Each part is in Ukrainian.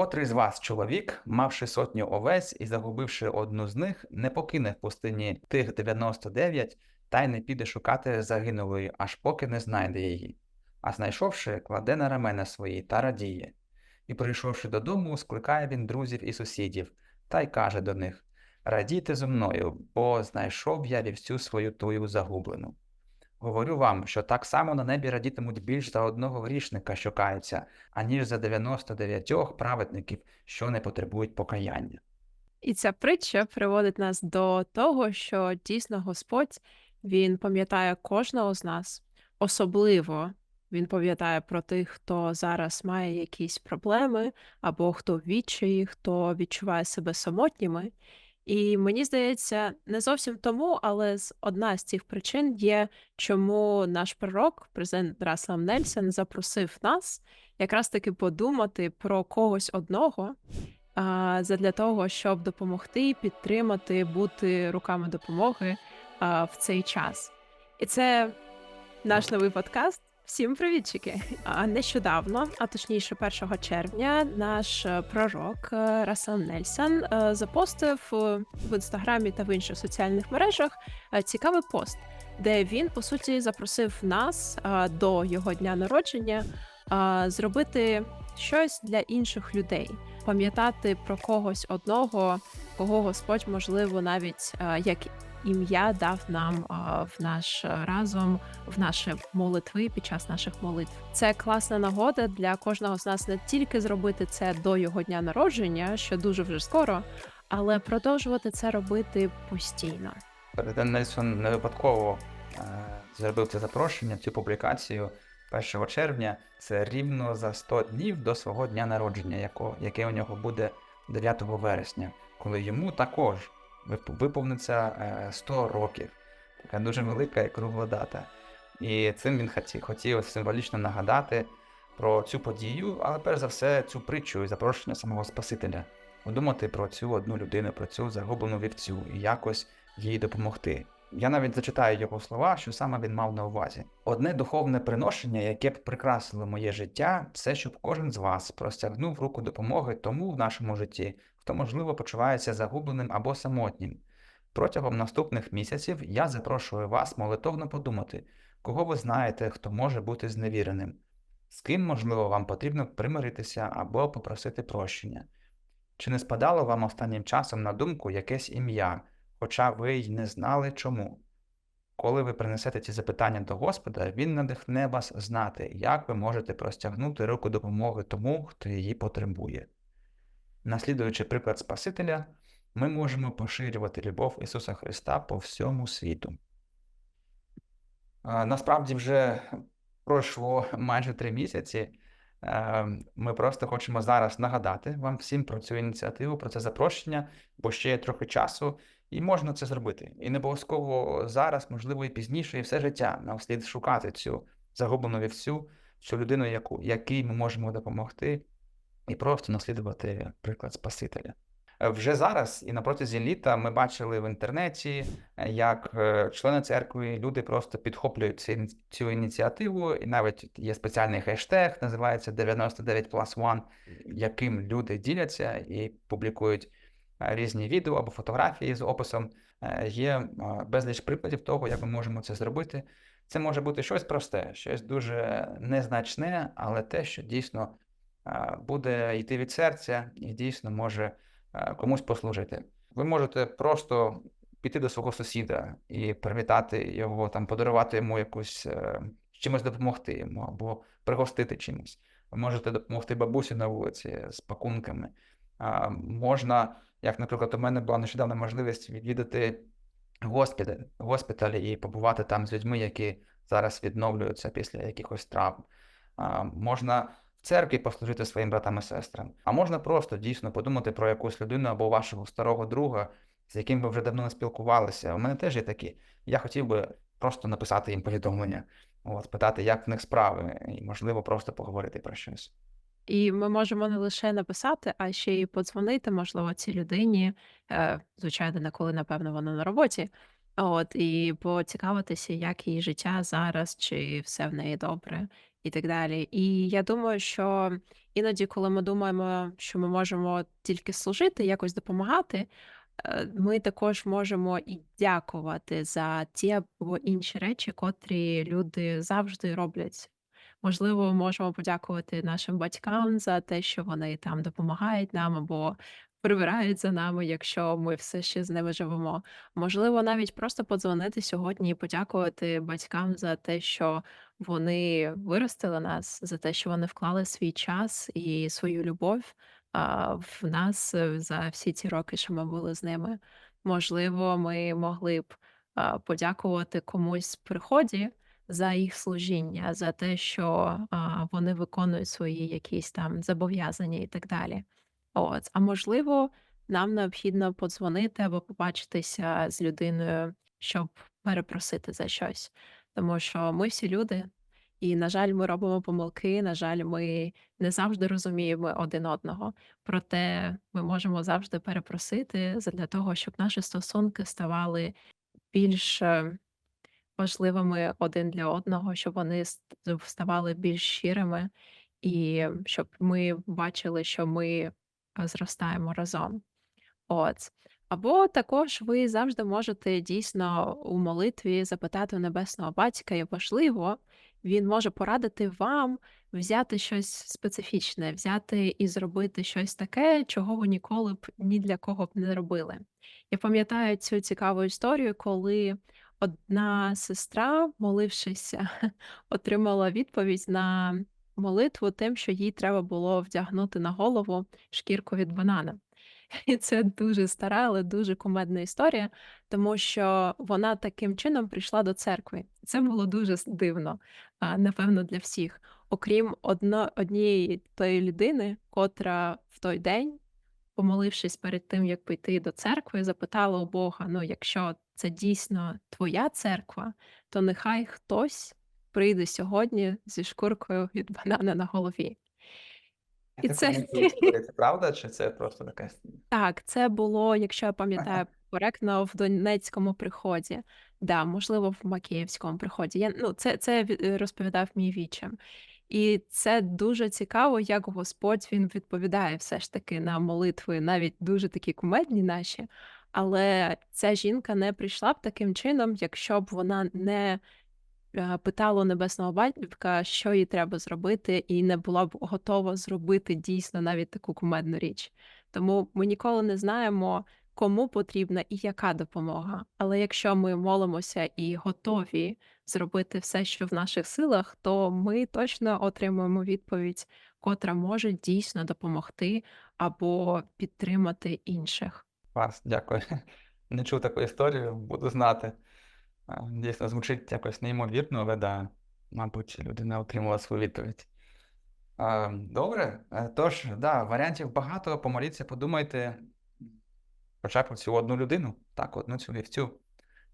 Котрий з вас, чоловік, мавши сотню овець і загубивши одну з них, не покине в пустині тих 99 та й не піде шукати загинулої, аж поки не знайде її. А знайшовши, кладе на рамена свої та радіє. І прийшовши додому, скликає він друзів і сусідів, та й каже до них Радійте зо мною, бо знайшов я вівцю свою тую загублену. Говорю вам, що так само на небі радітимуть більш за одного грішника, що кається, аніж за 99 праведників, що не потребують покаяння. І ця притча приводить нас до того, що дійсно Господь він пам'ятає кожного з нас, особливо він пам'ятає про тих, хто зараз має якісь проблеми, або хто в відчаї, хто відчуває себе самотніми. І мені здається, не зовсім тому, але з одна з цих причин є, чому наш пророк, президент Раслам Нельсон, запросив нас якраз таки подумати про когось одного, а, задля того, щоб допомогти, підтримати, бути руками допомоги а, в цей час. І це наш новий подкаст. Всім привітчики! А нещодавно, а точніше, 1 червня, наш е, пророк е, Расел Нельсон е, запостив в інстаграмі та в інших соціальних мережах цікавий пост, де він по суті запросив нас до його дня народження зробити щось для інших людей, пам'ятати про когось одного, кого Господь, можливо, навіть як ім'я дав нам в наш е, разом в наші молитви під час наших молитв. Це класна нагода для кожного з нас не тільки зробити це до його дня народження, що дуже вже скоро, але продовжувати це робити постійно. Президент Нельсон не випадково е, зробив це запрошення, цю публікацію 1 червня. Це рівно за 100 днів до свого дня народження, яко, яке у нього буде 9 вересня, коли йому також виповниться е, 100 років. Така дуже велика і кругла дата. І цим він хотів, хотів символічно нагадати про цю подію, але перш за все цю притчу і запрошення самого Спасителя. Подумати про цю одну людину, про цю загублену вівцю і якось їй допомогти. Я навіть зачитаю його слова, що саме він мав на увазі. Одне духовне приношення, яке б прикрасило моє життя, це щоб кожен з вас простягнув руку допомоги тому в нашому житті, хто можливо почувається загубленим або самотнім. Протягом наступних місяців я запрошую вас молитовно подумати, кого ви знаєте, хто може бути зневіреним, з ким, можливо, вам потрібно примиритися або попросити прощення. Чи не спадало вам останнім часом на думку якесь ім'я, хоча ви й не знали чому? Коли ви принесете ці запитання до Господа, Він надихне вас знати, як ви можете простягнути руку допомоги тому, хто її потребує. Наслідуючи приклад Спасителя, ми можемо поширювати любов Ісуса Христа по всьому світу. Насправді вже пройшло майже три місяці. Ми просто хочемо зараз нагадати вам всім про цю ініціативу, про це запрошення, бо ще є трохи часу, і можна це зробити. І не обов'язково зараз, можливо, і пізніше, і все життя нам слід шукати цю загублену вівцю, цю людину, яку, якій ми можемо допомогти, і просто наслідувати приклад Спасителя. Е, Вже зараз і на протязі літа ми бачили в інтернеті, е, як е, члени церкви, люди просто підхоплюють цю ініціативу, і навіть є спеціальний хештег, називається 99 plus one, яким люди діляться і публікують різні відео або фотографії з описом. Є безліч прикладів того, як ми можемо це зробити. Це може бути щось просте, щось дуже незначне, але те, що дійсно буде йти від серця і дійсно може комусь послужити. Ви можете просто піти до свого сусіда і привітати його, там, подарувати йому якусь е, чимось допомогти йому або пригостити чимось. Ви можете допомогти бабусі на вулиці з пакунками. Можна, як, наприклад, у мене була нещодавно можливість відвідати госпіталь, госпіталь і побувати там з людьми, які зараз відновлюються після якихось травм. Можна церкві послужити своїм братам і сестрам, а можна просто дійсно подумати про якусь людину або вашого старого друга, з яким ви вже давно не спілкувалися. У мене теж є такі. Я хотів би просто написати їм повідомлення, от, спитати, як в них справи, і, можливо, просто поговорити про щось. І ми можемо не лише написати, а ще й подзвонити, можливо, цій людині. Е, звичайно, коли, напевно, вона на роботі. От, і поцікавитися, як її життя зараз, чи все в неї добре, і так далі. І я думаю, що іноді, коли ми думаємо, що ми можемо тільки служити, якось допомагати, е, ми також можемо і дякувати за ті або інші речі, котрі люди завжди роблять. Можливо, можемо подякувати нашим батькам за те, що вони там допомагають нам або прибирають за нами, якщо ми все ще з ними живемо. Можливо, навіть просто подзвонити сьогодні і подякувати батькам за те, що вони виростили нас, за те, що вони вклали свій час і свою любов а, в нас е, за всі ці роки, що ми були з ними. Можливо, ми могли б а, подякувати комусь в приході за їх служіння, за те, що а, вони виконують свої якісь там зобов'язання і так далі. От, а можливо, нам необхідно подзвонити або побачитися з людиною, щоб перепросити за щось. Тому що ми всі люди, і, на жаль, ми робимо помилки. На жаль, ми не завжди розуміємо один одного. Проте ми можемо завжди перепросити для того, щоб наші стосунки ставали більш е, важливими один для одного, щоб вони ставали більш щирими, і щоб ми бачили, що ми зростаємо разом. От. Або також ви завжди можете дійсно у молитві запитати у небесного батька, і важливо, він може порадити вам взяти щось специфічне, взяти і зробити щось таке, чого ви ніколи б ні для кого б не робили. Я пам'ятаю цю цікаву історію, коли одна сестра, молившися, отримала відповідь на молитву тим, що їй треба було вдягнути на голову шкірку від банана. І це дуже стара, але дуже кумедна історія, тому що вона таким чином прийшла до церкви. Це було дуже дивно, напевно, для всіх. Окрім одно, однієї тої людини, котра в той день, помолившись перед тим, як піти до церкви, запитала у Бога: ну, якщо це дійсно твоя церква, то нехай хтось прийде сьогодні зі шкуркою від банана на голові. І це. Це правда, чи це просто така Так, це було, якщо я пам'ятаю коректно, в Донецькому приході. Да, можливо, в Макіївському приході. Я, ну, це, це е, розповідав мій вічим. І це дуже цікаво, як Господь він відповідає все ж таки на молитви, навіть дуже такі кумедні наші. Але ця жінка не прийшла б таким чином, якщо б вона не питала у небесного батька, що їй треба зробити, і не була б готова зробити дійсно навіть таку кумедну річ. Тому ми ніколи не знаємо, кому потрібна і яка допомога. Але якщо ми молимося і готові зробити все, що в наших силах, то ми точно отримуємо відповідь, котра може дійсно допомогти або підтримати інших. Клас, дякую. Не чув таку історію, буду знати. Дійсно, звучить якось неймовірно, але да, мабуть, людина отримала свою відповідь. Добре, Е, тож, да, варіантів багато, помоліться, подумайте, хоча б цю одну людину, так, одну цю вівцю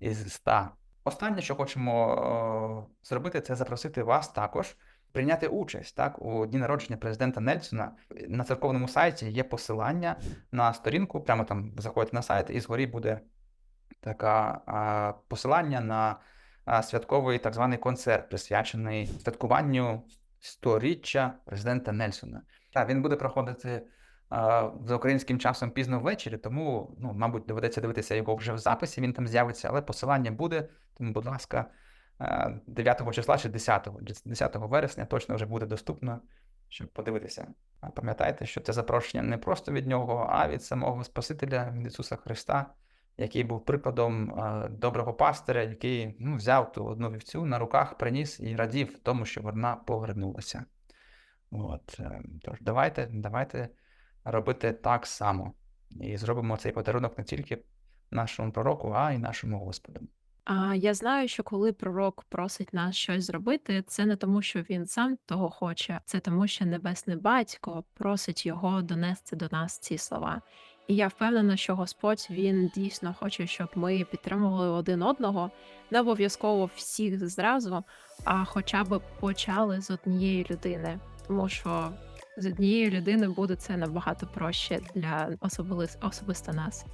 із ста. Останнє, що хочемо зробити, це запросити вас також прийняти участь так, у дні народження президента Нельсона. На церковному сайті є посилання на сторінку, прямо там заходите на сайт, і згорі буде така посилання на святковий так званий концерт, присвячений святкуванню сторіччя президента Нельсона. Так, він буде проходити за українським часом пізно ввечері, тому, ну, мабуть, доведеться дивитися його вже в записі, він там з'явиться, але посилання буде, тому, будь ласка, а, 9 числа чи 10, 10 вересня точно вже буде доступно, щоб подивитися. Пам'ятайте, що це запрошення не просто від нього, а від самого Спасителя, від Ісуса Христа, який був прикладом доброго пастиря, який ну, взяв ту одну вівцю на руках, приніс і радів тому, що вона повернулася. От, е, тож давайте, давайте робити так само. І зробимо цей подарунок не тільки нашому пророку, а й нашому Господу. А я знаю, що коли пророк просить нас щось зробити, це не тому, що він сам того хоче, це тому, що небесний батько просить його донести до нас ці слова. І я впевнена, що Господь він дійсно хоче, щоб ми підтримували один одного, не обов'язково всіх зразу, а хоча б почали з однієї людини, тому що з однієї людини буде це набагато проще для особисто, особисто нас.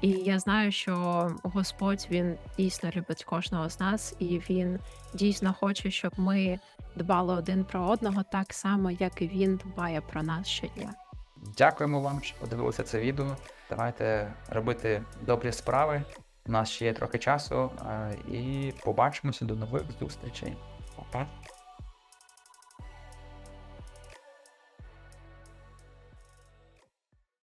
І я знаю, що Господь він дійсно любить кожного з нас, і він дійсно хоче, щоб ми дбали один про одного так само, як і він дбає про нас щодня. Дякуємо вам, що подивилися це відео. Давайте робити добрі справи. У нас ще є трохи часу, е, і побачимося до нових зустрічей. Па-па.